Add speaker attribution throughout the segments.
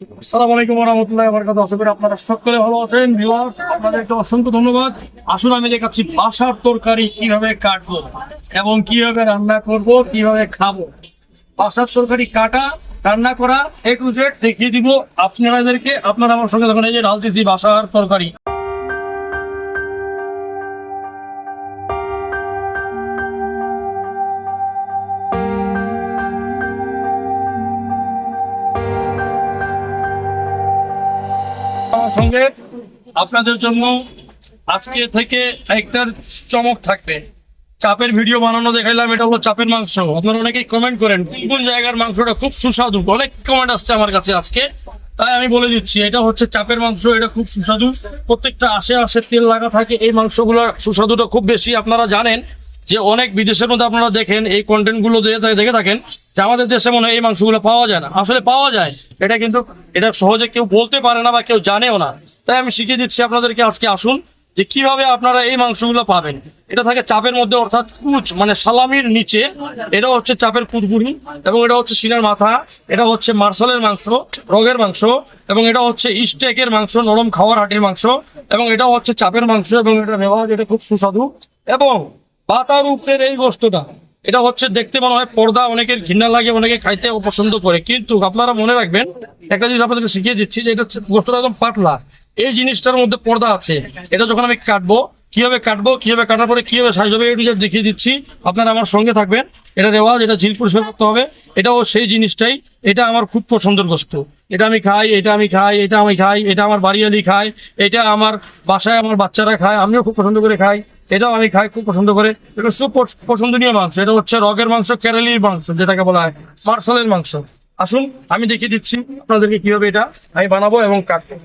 Speaker 1: আপনারা আপনাদেরকে বাসার তরকারি কীভাবে কাটবো এবং কীভাবে রান্না করব, কীভাবে খাব। তরকারি কাটা, রান্না করা এ টু জেড দেখিয়ে দিব আপনাদেরকে। আপনারা আমার সঙ্গে দেখুন এই যে ঢালতেছি বাসার তরকারি। সঙ্গে আপনাদের জন্য আজকে থেকে একটা চমক থাকবে। চাপের ভিডিও বানানো দেখাইলাম, এটা হলো চাপের মাংস। আপনারা অনেকেই কমেন্ট করেন, কোন কোন জায়গার মাংসটা খুব সুস্বাদু? অনেক কমেন্ট আসছে আমার কাছে আজকে। তাই আমি বলে দিচ্ছি, এটা হচ্ছে চাপের মাংস, এটা খুব সুস্বাদু। প্রত্যেকটা আশে আশে তেল লাগা থাকে, এই মাংসগুলোর সুস্বাদুটা খুব বেশি, আপনারা জানেন। যে অনেক বিদেশের মধ্যে আপনারা দেখেন, এই কন্টেন্টগুলো দেখে থাকেন, যে আমাদের দেশে মনে হয় এই মাংসগুলো পাওয়া যায় না। আসলে পাওয়া যায়। এটা কিন্তু, এটা সহজে কেউ বলতে পারে না বা কেউ জানেও না। তাই আমি শিখিয়ে দিচ্ছি আপনাদেরকে আজকে আসুন যে কীভাবে আপনারা এই মাংসগুলো পাবেন। এটা থাকে চাপের মধ্যে, অর্থাৎ কুচ মানে সালামির নিচে। এটা হচ্ছে চাপের কুচগুড়ি এবং এটা হচ্ছে সিনার মাথা। এটা হচ্ছে মার্শালের মাংস, রগের মাংস এবং এটা হচ্ছে স্টেকের মাংস, নরম খাওয়ার হাটির মাংস এবং এটা হচ্ছে চাপের মাংস এবং এটা রেওয়াজ এটা খুব সুস্বাদু। এবং পাতার উপরের এই গোস্তটা এটা হচ্ছে দেখতে মনে হয় পর্দা, অনেকের ঘৃণা লাগে, অনেকে খাইতে অপছন্দ করে। কিন্তু আপনারা মনে রাখবেন, একটা জিনিস আপনাদেরকে শিখিয়ে দিচ্ছি যে এটা গোস্তটা একদম পাতলা। এই জিনিসটার মধ্যে পর্দা আছে। এটা যখন আমি কাটবো, কীভাবে কাটবো, কীভাবে কাটার পরে কীভাবে সাইজ হবে এটি দেখিয়ে দিচ্ছি। আপনারা আমার সঙ্গে থাকবেন। এটা রেওয়াজ, এটা ঝিল পরিষ্কার করতে হবে। এটাও সেই জিনিসটাই। এটা আমার খুব পছন্দের বস্তু। এটা আমি খাই, এটা আমি খাই, এটা আমি খাই, এটা আমার বাড়িয়ালি খায়, এটা আমার বাসায় আমার বাচ্চারা খায়, আমিও খুব পছন্দ করে খাই। এটাও আমি খাই খুব পছন্দ করে। এটা পছ- পছন্দনীয় মাংস। এটা হচ্ছে রগের মাংস, কেরালির মাংস, যেটাকে বলা হয়, মার্শালের মাংস। আসুন, আমি দেখিয়ে দিচ্ছি আপনাদেরকে কীভাবে এটা আমি বানাবো এবং কাটবো।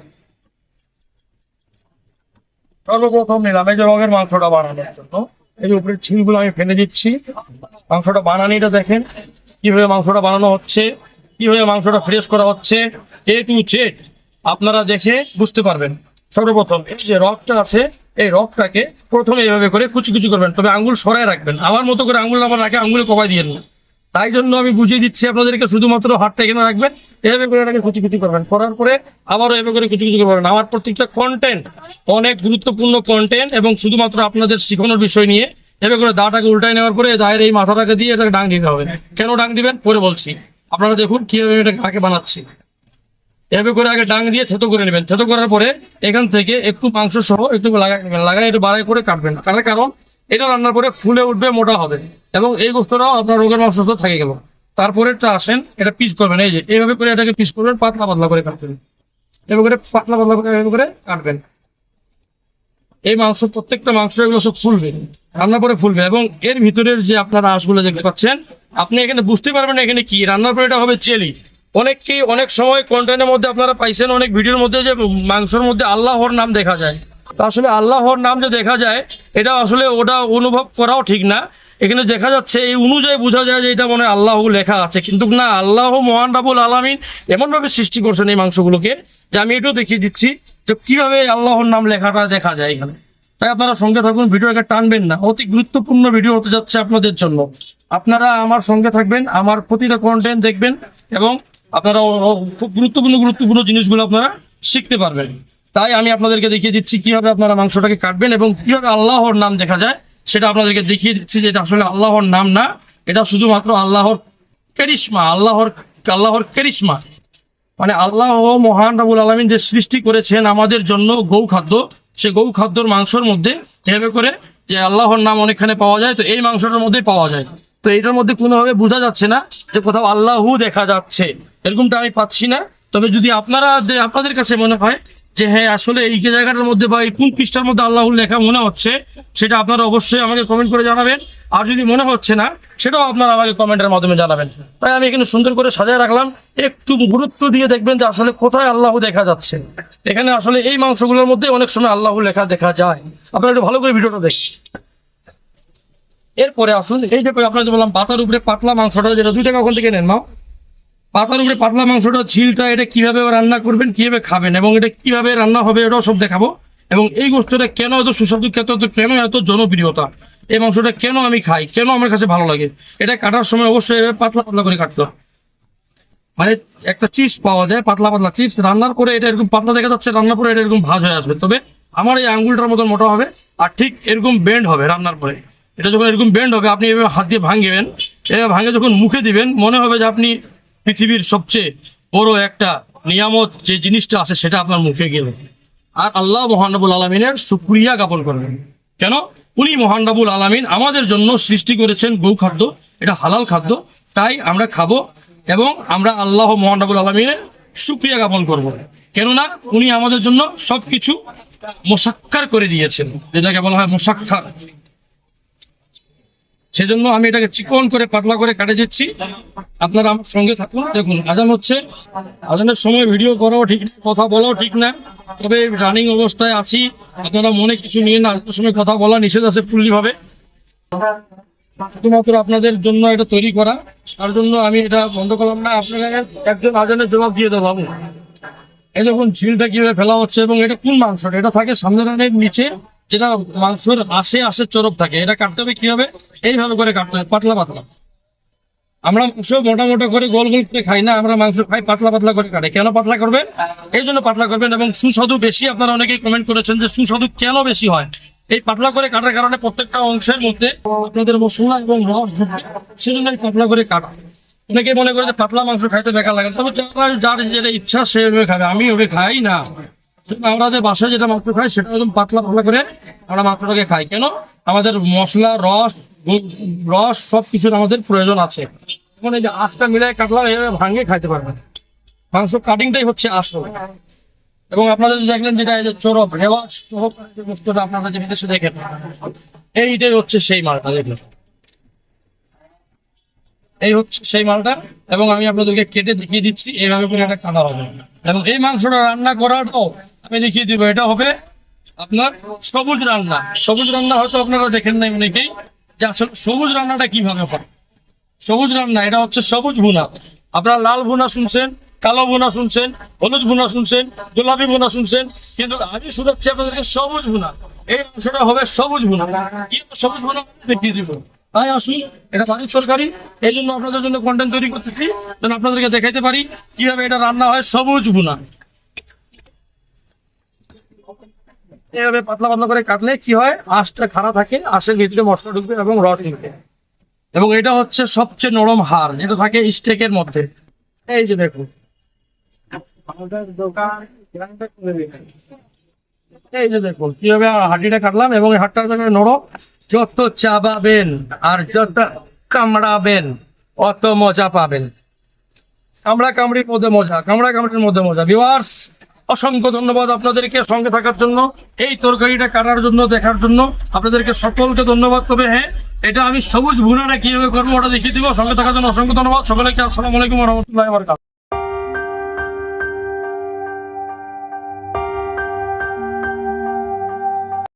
Speaker 1: সর্বপ্রথম নিলাম এই যে রগের মাংসটা বানানোর জন্য। এই যে উপরের ছিলগুলো আমি ফেলে দিচ্ছি। মাংসটা বানানিটা দেখেন কীভাবে মাংসটা বানানো হচ্ছে, কীভাবে মাংসটা ফ্রেশ করা হচ্ছে এ টু জেড আপনারা দেখে বুঝতে পারবেন। সর্বপ্রথম এই যে রগটা আছে এই রগটাকে প্রথমে এভাবে করে কুচি কুচি করবেন, তবে আঙ্গুল সরায় রাখবেন। আমার মতো করে আঙ্গুল আবার রাখে আঙ্গুলে কবাই দিয়ে না তাই জন্য আমি বুঝিয়ে দিচ্ছি আপনাদেরকে, শুধুমাত্র হাতটা এখানে রাখবেন, এভাবে করে এটাকে কুচি কুচি করবেন। করার পরে আবারও এভাবে করে কুচি কুচি করবেন। আমার প্রত্যেকটা কন্টেন্ট অনেক গুরুত্বপূর্ণ কন্টেন্ট এবং শুধুমাত্র আপনাদের শিখানোর বিষয় নিয়ে এভাবে করে দাটাকে উল্টায় নেওয়ার পরে দায়ের এই মাথাটাকে দিয়ে এটাকে ডাং দিতে হবে। কেন ডাং দিবেন? পরে বলছি। আপনারা দেখুন কীভাবে এটা আগে বানাচ্ছি। এভাবে করে আগে ডাং দিয়ে থেতো করে নেবেন। থেতো করার পরে এখান থেকে একটু মাংস সহ একটু লাগাই নেবেন। লাগাই একটু বাড়াই করে কাটবেন কাটার কারণ এটা রান্নার পরে ফুলে উঠবে, মোটা হবে। এবং এই গোস্তটাও আপনার রোগের মাংস থাকে গেল। তারপরে তারপরেটা আসেন, এটা পিস করবেন। এই যে, এইভাবে করে এটাকে পিস করবেন, পাতলা পাতলা করে কাটবেন। এভাবে করে পাতলা পাতলা করে এভাবে করে কাটবেন। এই মাংস, প্রত্যেকটা মাংস এগুলো সব ফুলবে। রান্নার পরে ফুলবে। এবং এর ভিতরের যে আপনারা আঁশগুলো দেখতে পাচ্ছেন, আপনি এখানে বুঝতে পারবেন এখানে কি। রান্নার পরে এটা হবে চেলি অনেককেই অনেক সময় কন্টেন্টের মধ্যে আপনারা পাইছেন, অনেক ভিডিওর মধ্যে যে মাংসর মধ্যে আল্লাহর নাম দেখা যায়। তো আসলে আল্লাহর নাম যে দেখা যায়, এটা আসলে ওটা অনুভব করাও ঠিক না। এখানে দেখা যাচ্ছে, এই অনুযায়ী বোঝা যায় যে এটা মনে আল্লাহ লেখা আছে। কিন্তু না, আল্লাহ মহান রাবুল আলমিন এমনভাবে সৃষ্টি করছেন এই মাংসগুলোকে, যে আমি এটাও দেখিয়ে দিচ্ছি যে কীভাবে আল্লাহর নাম লেখাটা দেখা যায় এখানে। তাই আপনারা সঙ্গে থাকুন ভিডিওটাকে টানবেন না। অতি গুরুত্বপূর্ণ ভিডিও হতে যাচ্ছে আপনাদের জন্য। আপনারা আমার সঙ্গে থাকবেন, আমার প্রতিটা কন্টেন্ট দেখবেন এবং আপনারা খুব গুরুত্বপূর্ণ গুরুত্বপূর্ণ জিনিসগুলো আপনারা শিখতে পারবেন। তাই আমি আপনাদেরকে দেখিয়ে দিচ্ছি কীভাবে আপনারা মাংসটাকে কাটবেন এবং কীভাবে আল্লাহর নাম দেখা যায়, সেটা আপনাদেরকে দেখিয়ে দিচ্ছি যে এটা আসলে আল্লাহর নাম না, এটা শুধুমাত্র আল্লাহর কেরিশমা, আল্লাহর আল্লাহর কেরিশমা। মানে আল্লাহ মহান রাবুল আলমিন যে সৃষ্টি করেছেন আমাদের জন্য গৌ খাদ্য সে গৌ খাদ্যর মাংসের মধ্যে এভাবে করে যে আল্লাহর নাম অনেকখানে পাওয়া যায়, তো এই মাংসটার মধ্যেই পাওয়া যায়। তো এটার মধ্যে কোনোভাবে বোঝা যাচ্ছে না যে কোথাও আল্লাহু দেখা যাচ্ছে। এরকমটা আমি পাচ্ছি না। তবে যদি আপনারা আপনাদের কাছে মনে হয় যে হ্যাঁ আসলে এই জায়গাটার মধ্যে বা এই কোন পৃষ্ঠার মধ্যে আল্লাহ লেখা মনে হচ্ছে, সেটা আপনারা অবশ্যই আমাকে কমেন্ট করে জানাবেন। আর যদি মনে হচ্ছে না, সেটাও আপনারা আমাকে কমেন্টের মাধ্যমে জানাবেন। তাই আমি এখানে সুন্দর করে সাজায় রাখলাম। একটু গুরুত্ব দিয়ে দেখবেন যে আসলে কোথায় আল্লাহ দেখা যাচ্ছে। এখানে আসলে এই মাংসগুলোর মধ্যে অনেক সময় আল্লাহ লেখা দেখা যায়। আপনারা একটু ভালো করে ভিডিওটা দেখি এরপরে আসুন, এই যে আপনাদের বললাম, পাতার উপরে পাতলা মাংসটা, যেটা দুই টাকা ওখান থেকে নেন মা পাতার উপরে পাতলা মাংসটা, ঝিলটা, এটা কীভাবে রান্না করবেন, কীভাবে খাবেন, এবং এটা কীভাবে রান্না হবে, এটাও সব দেখাবো। এবং এই গোস্তটা কেন এত সুস্বাদু, এত কেন এত জনপ্রিয়তা? এই মাংসটা কেন আমি খাই? কেন আমার কাছে ভালো লাগে? এটা কাটার সময় অবশ্যই পাতলা পাতলা করে কাটতে মানে একটা চিপস পাওয়া যায়, পাতলা পাতলা চিপস, রান্নার পরে এটা এরকম পাতলা দেখা যাচ্ছে, রান্নার পরে এটা এরকম ভাজ হয়ে আসবে। তবে আমার এই আঙ্গুলটার মতন মোটা হবে, আর ঠিক এরকম বেন্ড হবে রান্নার পরে। এটা যখন এরকম বেন্ড হবে, আপনি এভাবে হাত দিয়ে ভাঙবেন, এভাবে ভাঙে যখন মুখে দিবেন, মনে হবে যে আপনি পৃথিবীর সবচেয়ে বড় একটা নিয়ামত যে জিনিসটা আছে, সেটা আপনার মুখে গেল। আর আল্লাহ মহানবুল আলমিনের সুক্রিয়া জ্ঞাপন করবেন। কেন? উনি মহানবুল আলমিন আমাদের জন্য সৃষ্টি করেছেন গৌ খাদ্য, এটা হালাল খাদ্য, তাই আমরা খাব এবং আমরা আল্লাহ মহানবুল আলমিনের সুক্রিয়া জ্ঞাপন করব। কেননা উনি আমাদের জন্য সবকিছু মোসাক্কার করে দিয়েছেন। যেটাকে বলা হয় মোসাক্কার। সেজন্য আমি এটাকে চিকন করে, পাতলা করে কাটে দিচ্ছি। আপনারা আমার সঙ্গে থাকুন। দেখুন, আজান হচ্ছে। আজানের সময় ভিডিও করাও ঠিক কথা বলাও ঠিক না। তবে রানিং অবস্থায় আছি। আপনারা মনে কিছু নিয়ে না আজানের সময় কথা বলা নিষেধ আছে ফুল্লি ভাবে শুধুমাত্র আপনাদের জন্য এটা তৈরি করা। তার জন্য আমি এটা বন্ধ করলাম না। আপনারা একজন আজানের জবাব দিয়ে দেবো এই দেখুন, ঝিলটা কীভাবে ফেলা হচ্ছে এবং এটা কোন মাংসটা? এটা থাকে সামনের রানের নিচে। যেটা মাংসের আশে আসে চরক থাকে, এটা কাটতে হবে কীভাবে? এইভাবে করে কাটতে হবে পাতলা পাতলা। আমরা মাংস মোটা মোটা করে গোল গোল করে খাই না, আমরা মাংস খাই পাতলা পাতলা করে কাটে। কেন পাতলা করবেন? এই জন্য পাতলা করবেন এবং সুস্বাদু বেশি আপনারা অনেকেই কমেন্ট করেছেন যে সুস্বাদু কেন বেশি হয়? এই পাতলা করে কাটার কারণে প্রত্যেকটা অংশের মধ্যে আপনাদের মশলা এবং রস ঢুকবে সেজন্য এই পাতলা করে কাটা। অনেকে মনে করে যে পাতলা মাংস খাইতে বেকার লাগে, তবে যারা যার যেটা ইচ্ছা সেভাবে খাবে আমি ওভাবে খাই না। আমরা যে বাসায় যেটা মাংস খাই, সেটা একদম পাতলা পাতলা করে আমরা মাংসটাকে খাই। কেন? আমাদের মশলা, রস রস সব আমাদের প্রয়োজন আছে। এখন এই যে আঁশটা কাটলাম ভাঙে খাইতে মাংস কাটিংটাই হচ্ছে আসল এবং আপনাদের দেখলেন যেটা এই যে চরব রেওয়াজ সহকারে যে বস্তুটা আপনারা যে বিদেশে দেখেন এইটাই হচ্ছে সেই মালটা দেখলেন এই হচ্ছে সেই মালটা এবং আমি আপনাদেরকে কেটে দেখিয়ে দিচ্ছি এইভাবে করে এটা কাটা হবে। এবং এই মাংসটা রান্না করাটাও আমি দেখিয়ে দিব, এটা হবে আপনার সবুজ রান্না। সবুজ রান্না হয়তো আপনারা দেখেন নাই অনেকেই যে আসলে সবুজ রান্নাটা কীভাবে হয়। সবুজ রান্না, এটা হচ্ছে সবুজ ভুনা। আপনারা লাল ভুনা শুনছেন, কালো ভুনা শুনছেন, হলুদ ভুনা শুনছেন, গোলাপি ভুনা শুনছেন, কিন্তু আমি শুধাচ্ছি আপনাদেরকে সবুজ ভুনা। এই অংশটা হবে সবুজ ভুনা। কি সবুজ ভুনা দেখিয়ে দিব। তাই আসুন, এটা বাড়ির সরকারি এই জন্য আপনাদের জন্য কন্টেন্ট তৈরি করতেছি। যেন আপনাদেরকে দেখাইতে পারি কীভাবে এটা রান্না হয় সবুজ ভুনা। এইভাবে পাতলা পাতলা করে কাটলে কি হয়? আঁশটা খাড়া থাকে, আঁশের ভিতরে মশলা ঢুকবে এবং রস ঢুকবে। এবং এটা হচ্ছে সবচেয়ে নরম হার যেটা থাকে স্টেকের মধ্যে। এই যে দেখুন এই যে দেখুন কীভাবে হাড্ডিটা কাটলাম এবং এই নরম, যত চাবাবেন আর যত কামড়াবেন অত মজা পাবেন। কামড়া কামড়ির মধ্যে মজা, কামড়া কামড়ির মধ্যে মজা। ভিউয়ার্স অসংখ্য ধন্যবাদ আপনাদেরকে সঙ্গে থাকার জন্য, এই তরকারিটা কাটার জন্য, দেখার জন্য। আপনাদেরকে সকলকে ধন্যবাদ। তবে হ্যাঁ এটা আমি সবুজ ভুনাটা কীভাবে করব ওটা দেখিয়ে দিব? সঙ্গে থাকার জন্য অসংখ্য ধন্যবাদ। সকলকে আসসালামু আলাইকুম রহমতুল্লাহ